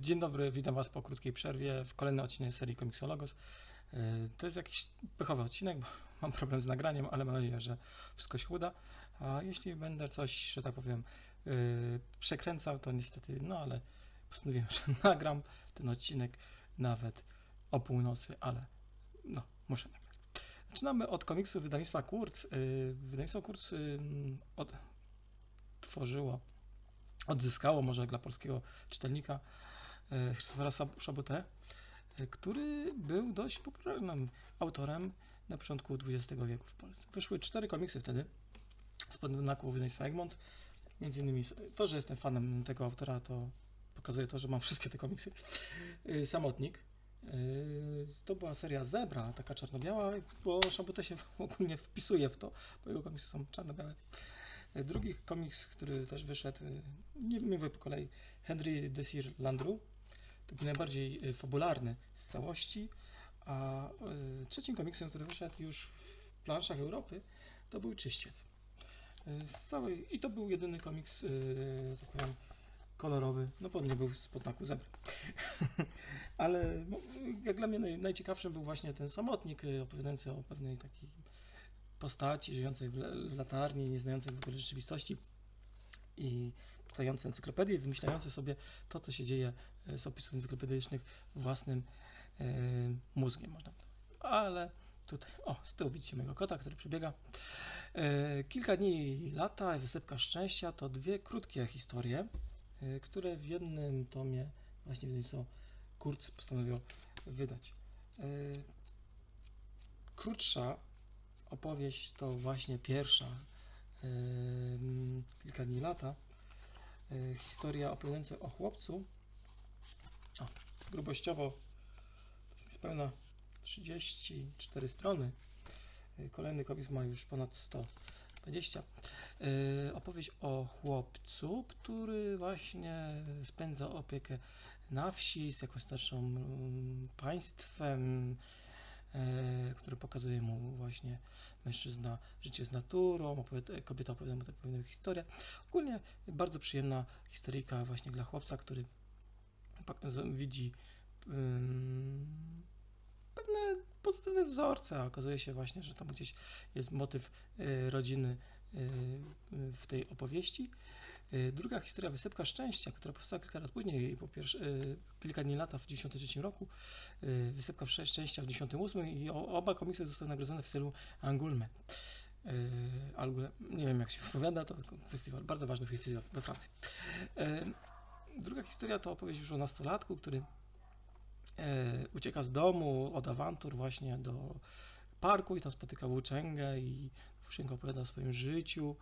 Dzień dobry, witam Was po krótkiej przerwie w kolejny odcinek serii Comixologos. Yy, To jest jakiś pechowy odcinek, bo mam problem z nagraniem, ale mam nadzieję, że wszystko się uda. A jeśli będę coś, że tak powiem, yy, przekręcał, to niestety, no ale postanowiłem, że nagram ten odcinek nawet o północy, ale no, muszę nagrać. Zaczynamy od komiksu wydawnictwa Kurz. Yy, Wydawnictwo Kurz od, tworzyło, odzyskało może dla polskiego czytelnika e, Christophera Sab- Chabotę, e, który był dość popularnym autorem na początku XX wieku w Polsce. Wyszły cztery komiksy wtedy spod znaku wydawnictwa Egmont. Między innymi to, że jestem fanem tego autora, to pokazuje to, że mam wszystkie te komiksy. E, Samotnik. E, To była seria Zebra, taka czarno-biała, bo Chabotę się ogólnie wpisuje w to, bo jego komiksy są czarno-białe. E, Drugi komiks, który też wyszedł, e, nie mówię po kolei, Henry Desir Landru. Był najbardziej e, fabularny z całości. A e, trzecim komiksem, który wyszedł już w planszach Europy, to był Czyściec. E, Z całej, I to był jedyny komiks, tak powiem, kolorowy, no bo nie był spod znaku zebry. Ale no, jak dla mnie naj, najciekawszym był właśnie ten samotnik opowiadający o pewnej takiej postaci żyjącej w, latarni, nie znającej w ogóle rzeczywistości i czytający encyklopedię, wymyślający sobie to, co się dzieje z opisów encyklopedycznych własnym e, mózgiem, można powiedzieć. Ale tutaj, o, z tyłu widzicie mojego kota, który przebiega. E, kilka dni lata i wysypka szczęścia to dwie krótkie historie, e, które w jednym tomie właśnie co Kurz postanowił wydać. E, krótsza opowieść to właśnie pierwsza, em, kilka dni lata, e, historia opowiadająca o chłopcu. O, grubościowo to jest niespełna 34 strony. E, Kolejny komiks ma już ponad 120. E, Opowieść o chłopcu, który właśnie spędza opiekę na wsi z jakąś starszą mm, państwem, e, który pokazuje mu właśnie mężczyzna życie z naturą, opowiada, kobieta opowiada mu tak pewną historię. Ogólnie bardzo przyjemna historyjka właśnie dla chłopca, który widzi pewne pozytywne wzorce, okazuje się właśnie, że tam gdzieś jest motyw y, rodziny y, w tej opowieści. Y, Druga historia, Wysypka Szczęścia, która powstała kilka lat później, po pierwsze, kilka dni lata w 1993 roku, Wysypka Szczę- Szczęścia w 1998 i oba komiksy zostały nagrodzone w stylu Angulme. Angulme, nie wiem jak się wypowiada, to festiwal, bardzo ważny festiwal we Francji. Druga historia to opowieść już o nastolatku, który e, ucieka z domu od awantur właśnie do parku i tam spotyka włóczęgę i włóczęga opowiada o swoim życiu.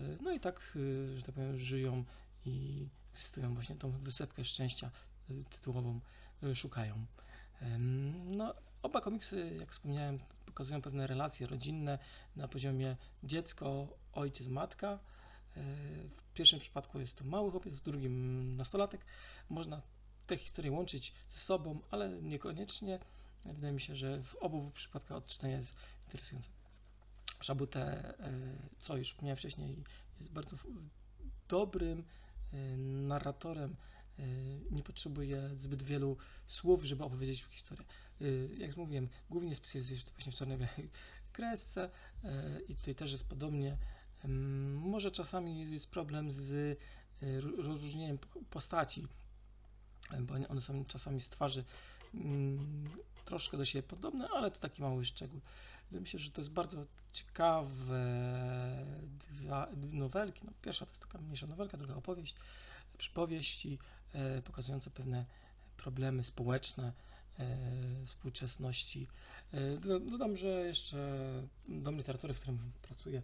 E, no i tak, e, że tak powiem, żyją i egzystują właśnie tą wysepkę szczęścia tytułową szukają. No, oba komiksy, jak wspomniałem, pokazują pewne relacje rodzinne na poziomie dziecko, ojciec, matka. E, W pierwszym przypadku jest to mały chłopiec, w drugim nastolatek. Można te historie łączyć ze sobą, ale niekoniecznie. Wydaje mi się, że w obu przypadkach odczytanie jest interesujące. Szabutę, e, co już wspomniałem wcześniej, jest bardzo dobrym e, narratorem. Nie potrzebuje zbyt wielu słów, żeby opowiedzieć historię. Jak mówiłem, głównie specjalizuje się właśnie w czarno-białej kresce i tutaj też jest podobnie. Może czasami jest problem z e, ro- rozróżnieniem postaci, bo one są czasami z twarzy mm, troszkę do siebie podobne, ale to taki mały szczegół. Się, że to jest bardzo ciekawe dwa nowelki. No, pierwsza to jest taka mniejsza nowelka, druga opowieść, przypowieści e, pokazujące pewne problemy społeczne e, współczesności. Do- dodam, że jeszcze Dom Literatury, w którym pracuję,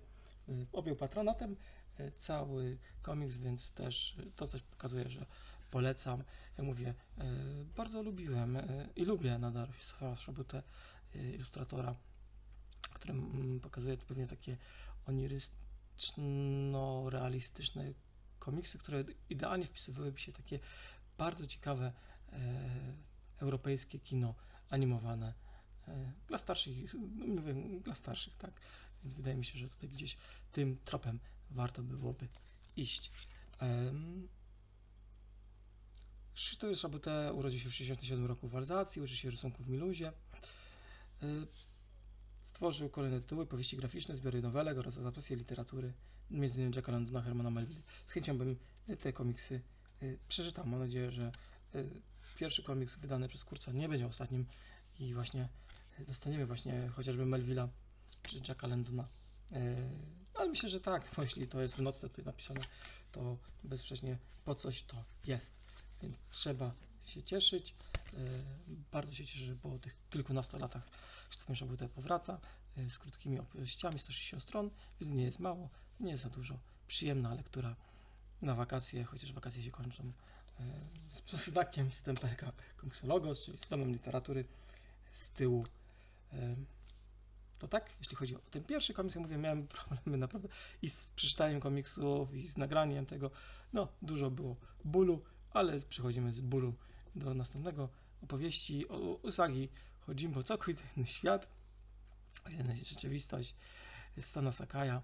objął patronatem e, cały komiks, więc też e, to coś pokazuje, że polecam. Jak mówię, bardzo lubiłem i lubię nadal Szabutę, e, ilustratora, który mm, pokazuje pewnie takie onirystyczno-realistyczne komiksy, które idealnie wpisywałyby się takie bardzo ciekawe europejskie kino animowane dla starszych, no, mówię, dla starszych, tak? Więc wydaje mi się, że tutaj gdzieś tym tropem warto by byłoby iść. Sz- Krzysztof Szabutę urodził się w 1967 roku w Alzacji, uczy się rysunków w Miluzie. Stworzył kolejne tytuły, powieści graficzne, zbiory nowelek oraz adaptacje literatury, między innymi Jacka Londona, Hermana Melville. Z chęcią bym y, te komiksy y, przeczytał. Mam nadzieję, że y, pierwszy komiks wydany przez Kurca nie będzie ostatnim i właśnie dostaniemy właśnie chociażby Melville'a czy Jacka Londona. Y, Ale myślę, że tak, bo jeśli to jest w nocce tutaj napisane, to bezsprzecznie po coś to jest. Więc trzeba się cieszyć. Y, Bardzo się cieszę, że po tych kilkunastu latach Krzysztof Szabutę powraca y, z krótkimi opowieściami, 160 stron, więc nie jest mało, nie jest za dużo. Przyjemna lektura na wakacje, chociaż wakacje się kończą z znakiem stempelka Komiksologos, czyli z tomem literatury z tyłu. To tak, jeśli chodzi o ten pierwszy komiks, jak mówię, miałem problemy naprawdę i z przeczytaniem komiksów, i z nagraniem tego. No, dużo było bólu, ale przechodzimy z bólu do następnego opowieści o Usagi Hojimbo, całkowicie inny świat, inna rzeczywistość Stana Sakaja,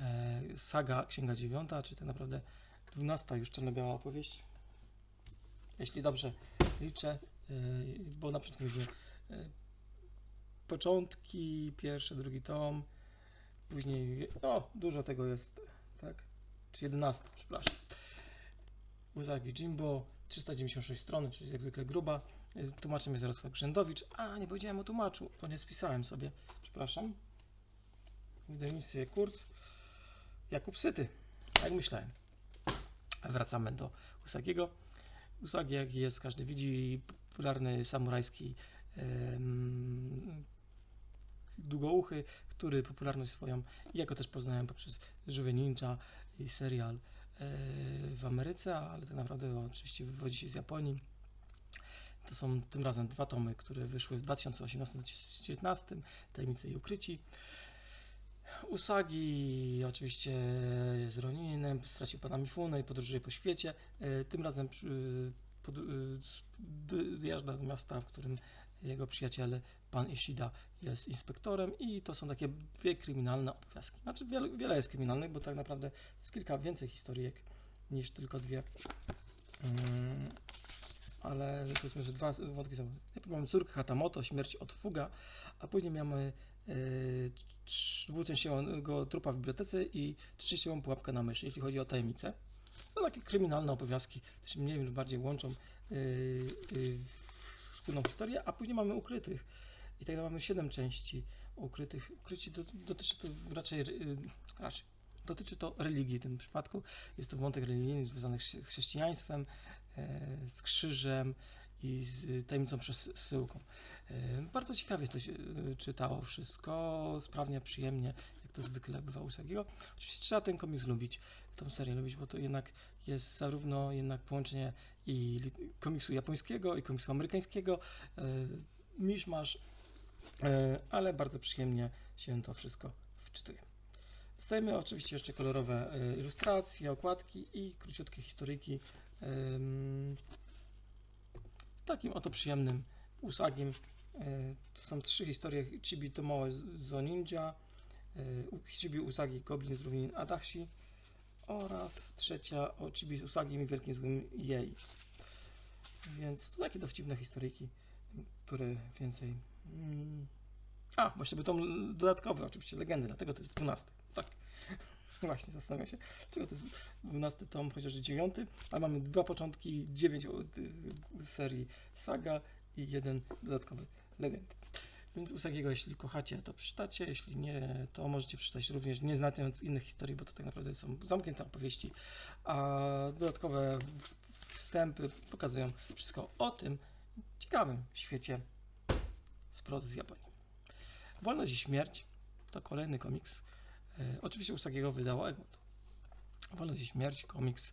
e, saga Księga Dziewiąta, czy tak naprawdę dwunasta już czarno-biała opowieść. Jeśli dobrze liczę, e, bo na początku e, początki, pierwszy, drugi tom, później, no dużo tego jest, tak? Czy 11, przepraszam. Uzagi Jimbo, 396 strony, czyli jak zwykle gruba. Tłumaczem jest Jarosław Grzędowicz. A, nie powiedziałem o tłumaczu, bo nie spisałem sobie. Przepraszam. Wydawnictwie Kurz. Jakub Syty, jak myślałem. Wracamy do Usagiego. Usagi, jak jest, każdy widzi, popularny samurajski długouchy, który popularność swoją, jako też poznałem poprzez Żywy Ninja i serial e, w Ameryce, ale tak naprawdę oczywiście wywodzi się z Japonii. To są tym razem dwa tomy, które wyszły w 2018-2019, Tajemnice i Ukryci. Usagi oczywiście jest Roninem, stracił pana Mifune i podróżuje po świecie. E, Tym razem pod, e, s- d- dojeżdża do miasta, w którym jego przyjaciel, pan Ishida, jest inspektorem i to są takie dwie kryminalne opowiastki. Znaczy wiele, wiele jest kryminalnych, bo tak naprawdę jest kilka więcej historyjek niż tylko dwie. Mm, ale powiedzmy, że dwa wątki są. Najpierw mamy córkę Hatamoto, śmierć od Fuga, a później mamy e, trz- dwuczęściowego trupa w bibliotece i trzyczęściową pułapkę na myszy, jeśli chodzi o tajemnice. To takie kryminalne opowiastki, które się mniej lub bardziej łączą yy, yy, wspólną historię, a później mamy ukrytych. I tak mamy siedem części ukrytych. Ukryci do, dotyczy to raczej, yy, raczej dotyczy to religii w tym przypadku. Jest to wątek religijny związany z chrze- chrześcijaństwem, e, z krzyżem i z tajemnicą przesyłką. E, Bardzo ciekawie to się e, czytało wszystko, sprawnie, przyjemnie, jak to zwykle bywa u Usagiego. Oczywiście trzeba ten komiks lubić, tą serię lubić, bo to jednak jest zarówno jednak połączenie i komiksu japońskiego i komiksu amerykańskiego, e, miszmasz, e, ale bardzo przyjemnie się to wszystko wczytuje. Dostajemy oczywiście jeszcze kolorowe e, ilustracje, okładki i króciutkie historyjki z takim oto przyjemnym usagiem. E, To są trzy historie Chibi Tomoe Zo Ninja, e, Chibi Usagi Goblin z równin Adachi oraz trzecia o Chibi Usagi i Wielkim Złym Jej. Więc to takie dowcipne historyjki, które więcej... Mm, a, właśnie był tom dodatkowy, oczywiście legendy, dlatego to jest 12. Tak. Właśnie, zastanawiam się, czego to jest 12 tom, chociaż 9, ale mamy dwa początki, 9 serii saga i jeden dodatkowy legend. Więc Usagiego, jeśli kochacie, to przeczytacie, jeśli nie, to możecie przeczytać również, nie znając innych historii, bo to tak naprawdę są zamknięte opowieści, a dodatkowe wstępy pokazują wszystko o tym ciekawym świecie z prozy z Japonii. Wolność i śmierć to kolejny komiks. E, oczywiście Usagiego wydało Egmont. Wolność i śmierć, komiks e,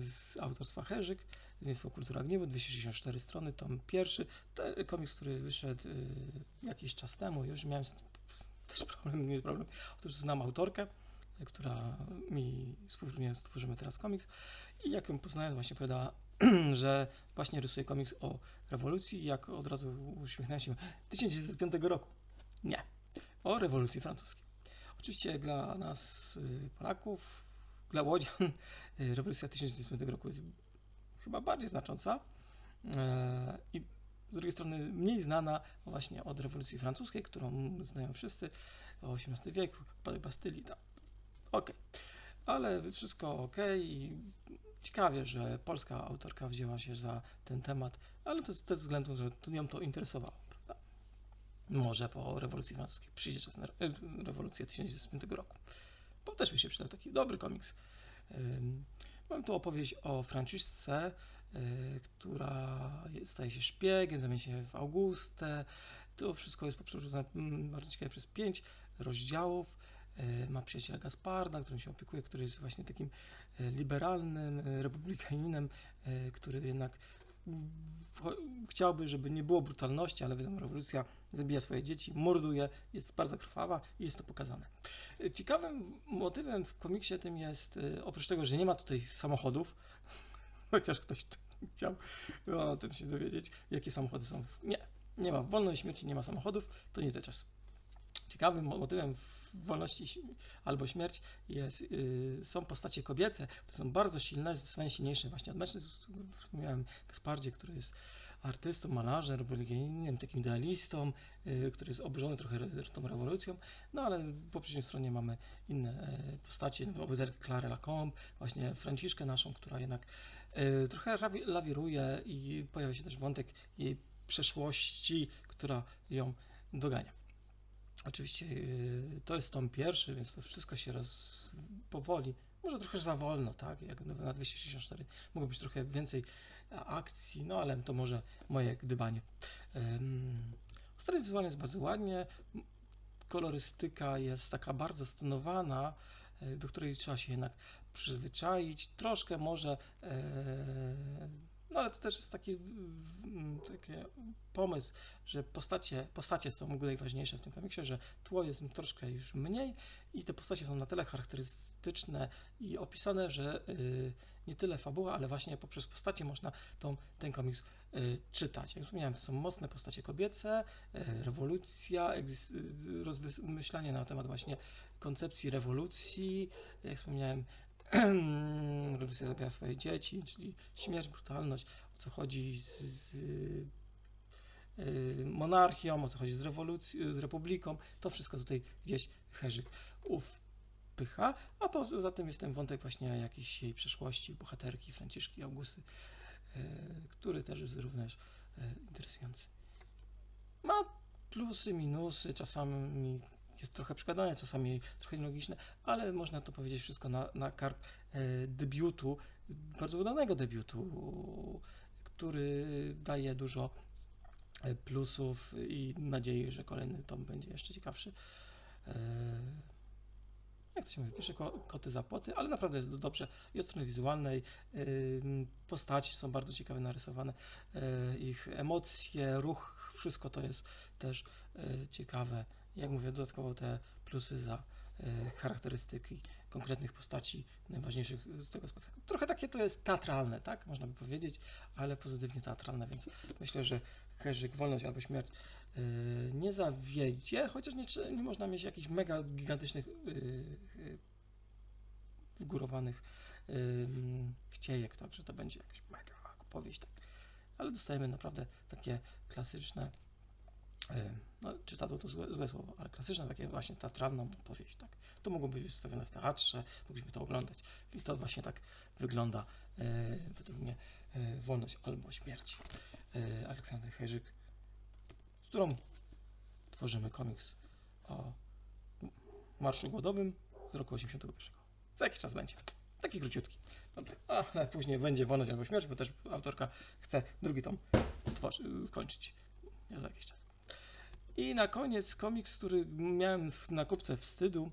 z autorstwa Herzyk, Zniesło Kultura Gniewu, 264 strony, tom pierwszy. To komiks, który wyszedł e, jakiś czas temu, już miałem też problem, nie problem. Otóż znam autorkę, e, która mi współpracuje, stworzymy teraz komiks i jak ją poznałem, właśnie powiedziała, że właśnie rysuje komiks o rewolucji i jak od razu uśmiechnąłem się 1905 roku. Nie. O rewolucji francuskiej. Oczywiście dla nas, y, Polaków, dla Łodzian, y, rewolucja 1905 roku jest chyba bardziej znacząca e, i z drugiej strony mniej znana właśnie od rewolucji francuskiej, którą znają wszyscy, XVIII wieku, upadek Bastylii, tak. Okej. Ale wszystko ok i ciekawie, że polska autorka wzięła się za ten temat, ale to ze względu, że ją to interesowało, prawda? Może po rewolucji francuskiej przyjdzie czas na e, rewolucję 1905 roku. Bo też mi się przydał taki dobry komiks. Mam tu opowieść o Franciszce, y, która staje się szpiegiem, zamienia się w Augustę. To wszystko jest poprzedzone mm, bardzo przez pięć rozdziałów. Y, Ma przyjaciela Gasparda, którym się opiekuje, który jest właśnie takim y, liberalnym republikaninem, który jednak chciałby, żeby nie było brutalności, ale wiadomo, rewolucja zabija swoje dzieci, morduje, jest bardzo krwawa i jest to pokazane. Y, Ciekawym motywem w komiksie tym jest, y, oprócz tego, że nie ma tutaj samochodów, chociaż ktoś chciał o tym się dowiedzieć, jakie samochody są. W... Nie, nie ma. W wolnej śmierci nie ma samochodów, to nie ten czas. Ciekawym mo- motywem wolności albo śmierć jest, y, są postacie kobiece, które są bardzo silne, zdecydowanie silniejsze właśnie od mężczyzn. Wspomniałem Gaspardzie, który jest artystą, malarzem, religijnym, takim idealistą, y, który jest oburzony trochę tą rewolucją, no ale po przeciwnej stronie mamy inne e, postacie, obywatelkę Clarę Lacombe, właśnie Franciszkę naszą, która jednak e, trochę lawiruje i pojawia się też wątek jej przeszłości, która ją dogania. Oczywiście e, to jest tom pierwszy, więc to wszystko się roz... powoli, może trochę za wolno, tak, jak na 264 mogło być trochę więcej akcji, no ale to może moje gdybanie. Um, Strona wizualna jest bardzo ładnie, kolorystyka jest taka bardzo stonowana, e, do której trzeba się jednak przyzwyczaić. Troszkę może, e, no ale to też jest taki, w- w- taki pomysł, że postacie, postacie są najważniejsze w tym komiksie, że tło jest troszkę już mniej i te postacie są na tyle charakterystyczne i opisane, że y, nie tyle fabuła, ale właśnie poprzez postacie można tą, ten komiks y, czytać. Jak wspomniałem, są mocne postacie kobiece, y, rewolucja, rozmyślanie na temat właśnie koncepcji rewolucji. Jak wspomniałem, rewolucja zabija swoje dzieci, czyli śmierć, brutalność, o co chodzi z, z y, monarchią, o co chodzi z, rewolucją, z republiką. To wszystko tutaj gdzieś Herzyk wpycha, a poza tym jest ten wątek właśnie jakiejś jej przeszłości, bohaterki Franciszki Augusty, y, który też jest również y, interesujący. Ma plusy, minusy, czasami jest trochę przegadane, czasami trochę nielogiczne, ale można to powiedzieć wszystko na, na karp e, debiutu, bardzo udanego debiutu, który daje dużo e, plusów i nadziei, że kolejny tom będzie jeszcze ciekawszy. E, jak to się mówi, pierwsze ko- koty za płoty, ale naprawdę jest dobrze i od strony wizualnej. Postaci są bardzo ciekawe narysowane, ich emocje, ruch, wszystko to jest też ciekawe. Jak mówię, dodatkowo te plusy za y, charakterystyki konkretnych postaci, najważniejszych z tego spektaklu. Trochę takie to jest teatralne, tak? Można by powiedzieć, ale pozytywnie teatralne, więc myślę, że Herzyk, Wolność albo Śmierć y, nie zawiedzie, chociaż nie, nie można mieć jakichś mega gigantycznych y, wgórowanych chciejek, tak, że to będzie jakaś mega opowieść, tak. Ale dostajemy naprawdę takie klasyczne, y, no czytadło to złe, złe słowo, ale klasyczne takie właśnie teatralną opowieść, tak. To mogło być wystawione w teatrze, mogliśmy to oglądać. I to właśnie tak wygląda y, według mnie y, Wolność albo Śmierć y, Aleksander z którą tworzymy komiks o Marszu Głodowym z roku 81. Za jakiś czas będzie. Taki króciutki. Dobra. Ale później będzie wolność albo śmierć, bo też autorka chce drugi tom stworzy, skończyć. Ja za jakiś czas. I na koniec komiks, który miałem na kupce wstydu,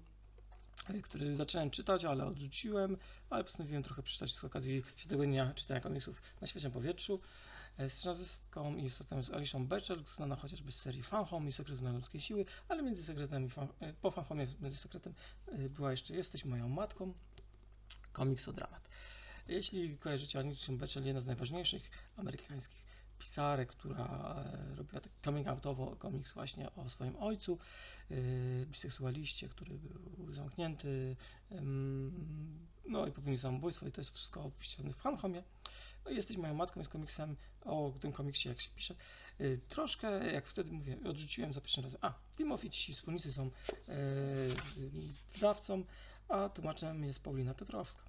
e, który zacząłem czytać, ale odrzuciłem, ale postanowiłem trochę przeczytać z okazji świętego dnia czytania komiksów na świeżym powietrzu. E, Scenarzystką i istotem z Alicią Beczel, znana chociażby z serii Fan Home i Sekret ludzkiej siły, ale między sekretami, fan, e, po Fan Home, między sekretem była jeszcze Jesteś moją matką, komiksodramat. Jeśli kojarzycie Alicję Beczel, jedna z najważniejszych amerykańskich pisarek, która e, robiła taki coming outowo komiks właśnie o swoim ojcu, e, biseksualiście, który był zamknięty, no i popełnił samobójstwo i to jest wszystko opisane w Fan Home. No, Jesteś moją matką jest komiksem o tym komiksie, jak się pisze. Y, Troszkę, jak wtedy mówię, odrzuciłem za pierwszym razem. A, Timothy, ci wspólnicy są e, wydawcą, a tłumaczem jest Paulina Piotrowska.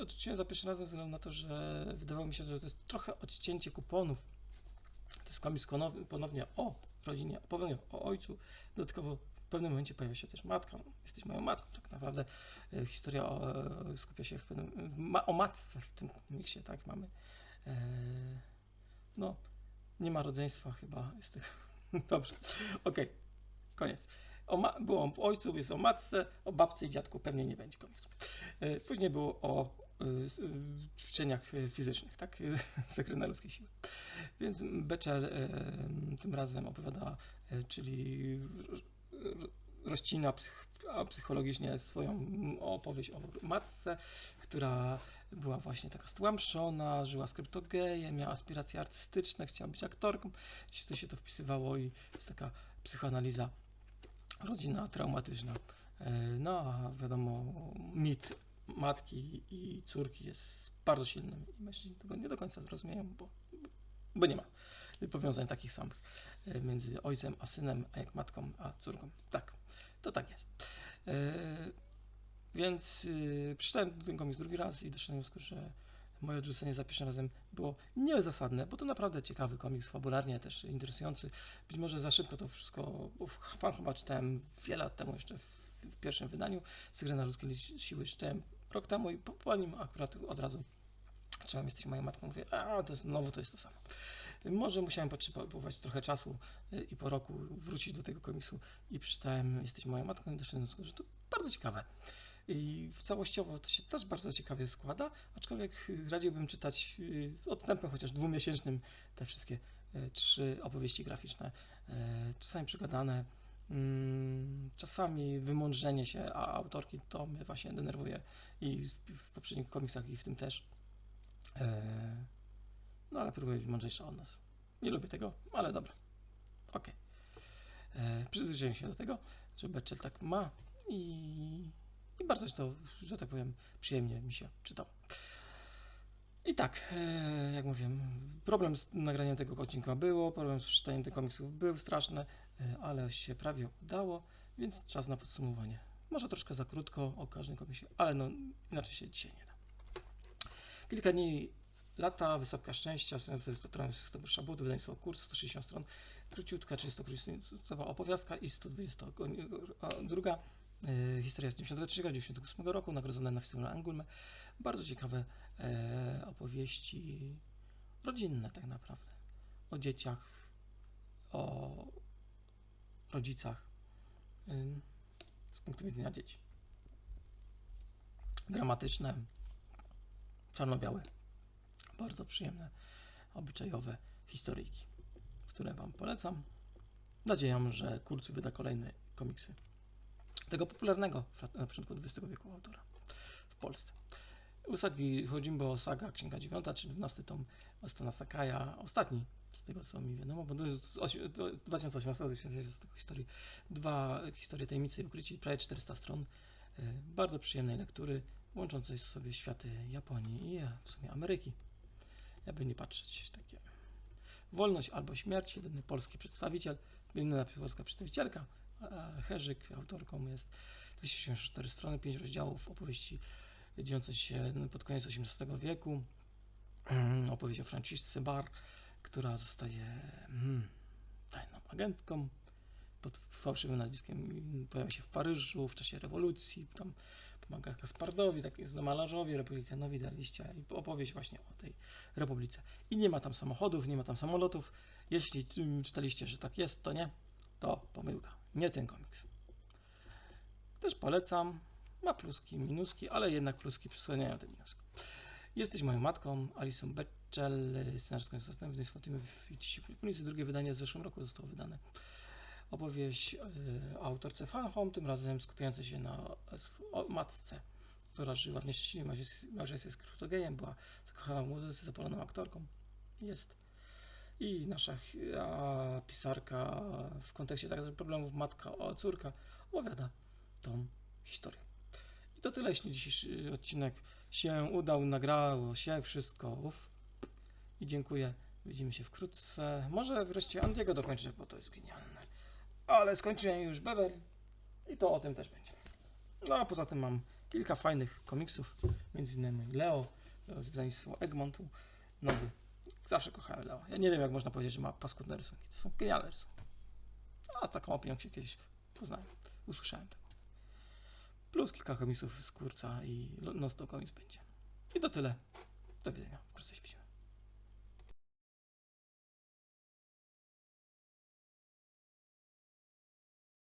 Odrzuciłem za pierwszym razem ze względu na to, że wydawało mi się, że to jest trochę odcięcie kuponów. To jest komiks ponownie o rodzinie, ponownie o ojcu. Dodatkowo w pewnym momencie pojawia się też matka. Jesteś moją matką. Tak naprawdę e, historia o, e, skupia się w pewnym, o matce w tym komiksie, tak? Mamy. E, no, nie ma rodzeństwa chyba. Jest tych. Dobrze. Okej, koniec. O było o ojcu, jest o matce, o babce i dziadku pewnie nie będzie komiksu. E, Później było o ćwiczeniach e, fizycznych, tak? Sekretna ludzkiej siły. Więc Beczel e, tym razem opowiada, e, czyli ro- ro- rozcina psychologicznie swoją opowieść o matce, która była właśnie taka stłamszona, żyła z kryptogejem, miała aspiracje artystyczne, chciała być aktorką. Gdzieś to się to wpisywało i jest taka psychoanaliza rodzina traumatyczna. E, No, a wiadomo, mit matki i córki jest bardzo silny i mężczyźni tego nie do końca rozumieją, bo, bo nie ma powiązań takich samych e, między ojcem a synem, a jak matką a córką. Tak, to tak jest. E, Więc y, przeczytałem ten komiks drugi raz i doszedłem do wniosku, że moje odrzucenie za pierwszym razem było niezasadne, bo to naprawdę ciekawy komiks, fabularnie też interesujący. Być może za szybko to wszystko, bo fan chyba czytałem wiele lat temu jeszcze w, w pierwszym wydaniu Sygrena Ludzkiej Li- Siły czytałem rok temu i po, po nim akurat od razu zacząłem Jesteś moją matką, mówię, a to jest nowo, to jest to samo. Może musiałem potrzebować trochę czasu y, i po roku wrócić do tego komiksu i przeczytałem Jesteś moją matką i doszedłem do wniosku, że to bardzo ciekawe. I całościowo to się też bardzo ciekawie składa, aczkolwiek y, radziłbym czytać y, odstępem chociaż dwumiesięcznym te wszystkie trzy opowieści graficzne, czasami przegadane, mm, czasami wymądrzenie się, a autorki to mnie właśnie denerwuje i w, w poprzednich komiksach i w tym też. E, No ale próbuję być mądrzejsza od nas. Nie lubię tego, ale dobra. Okej. Okay. Przyzwyczaiłem się do tego, że Beczel tak ma i, i bardzo to, że tak powiem, przyjemnie mi się czytało. I tak, e, jak mówię, problem z nagraniem tego odcinka było, problem z czytaniem tych komiksów był straszny, e, ale się prawie udało, więc czas na podsumowanie. Może troszkę za krótko o każdym komiksie, ale no inaczej się dzisiaj nie da. Kilka dni lata, wysoka szczęścia, to pierwsza budy, wydawnictwo kurs, 160 stron, króciutka, 30 opowiastka i 122 e, historia z 93-98 roku, nagrodzona na festiwalu Angulme. Bardzo ciekawe e, opowieści rodzinne tak naprawdę, o dzieciach, o rodzicach z punktu widzenia dzieci. Dramatyczne, czarno-białe, bardzo przyjemne, obyczajowe historyjki, które Wam polecam. Nadzieję, że Kurz wyda kolejne komiksy tego popularnego na początku XX wieku autora w Polsce. Usagi Chodzimbo o Saga, Księga Dziewiąta, czyli 12 tom Ostana Sakaja, ostatni z tego co mi wiadomo, bo to jest 2018 z tego historii, dwa historie tajemnicy i ukryci, prawie 400 stron, y, bardzo przyjemnej lektury, łączącej sobie światy Japonii i w sumie Ameryki. Jakby nie patrzeć, takie wolność albo śmierć, jedyny polski przedstawiciel, jedyna polska przedstawicielka, Herzyk autorką jest 264 strony, 5 rozdziałów opowieści dziejące się pod koniec XVIII wieku. Opowieść o Francisce Bar, która zostaje mm, tajną agentką pod fałszywym nazwiskiem. Pojawia się w Paryżu w czasie rewolucji, tam pomaga Kaspardowi, tak jest malarzowi, republikanowi, idealiście i opowieść właśnie o tej republice. I nie ma tam samochodów, nie ma tam samolotów. Jeśli mm, czytaliście, że tak jest, to nie, to pomyłka. Nie ten komiks. Też polecam. Ma pluski, minuski, ale jednak pluski przysłaniają te minuski. Jesteś moją matką, Alison Beczel, scenarzystką zostałem wydawnictwo Timów i Cisi Filipunicy. Drugie wydanie w zeszłym roku zostało wydane. Opowieść yy, o autorce Fan Home, tym razem skupiającej się na matce, która żyła w nieszczęśliwym małżeństwie- z kryptogejem, była zakochana w muzyce, zapaloną aktorką. Jest. I nasza pisarka w kontekście także problemów matka o córka opowiada tą historię. I To tyle, jeśli dzisiejszy odcinek się udał, nagrało się, wszystko. Uf. I dziękuję. Widzimy się wkrótce. Może wreszcie Andiego dokończę, bo to jest genialne. Ale skończyłem już Bevel i to o tym też będzie. No a poza tym mam kilka fajnych komiksów, między innymi Leo z wydawnictwa Egmontu, nowy. Zawsze kochałem Leo. Ja nie wiem, jak można powiedzieć, że ma paskudne rysunki. To są genialne rysunki. A taką opinią się kiedyś poznałem. Usłyszałem tego. Plus kilka komiksów z kurca i No Stop Comics będzie. I to tyle. Do widzenia. Wkrótce się widzimy.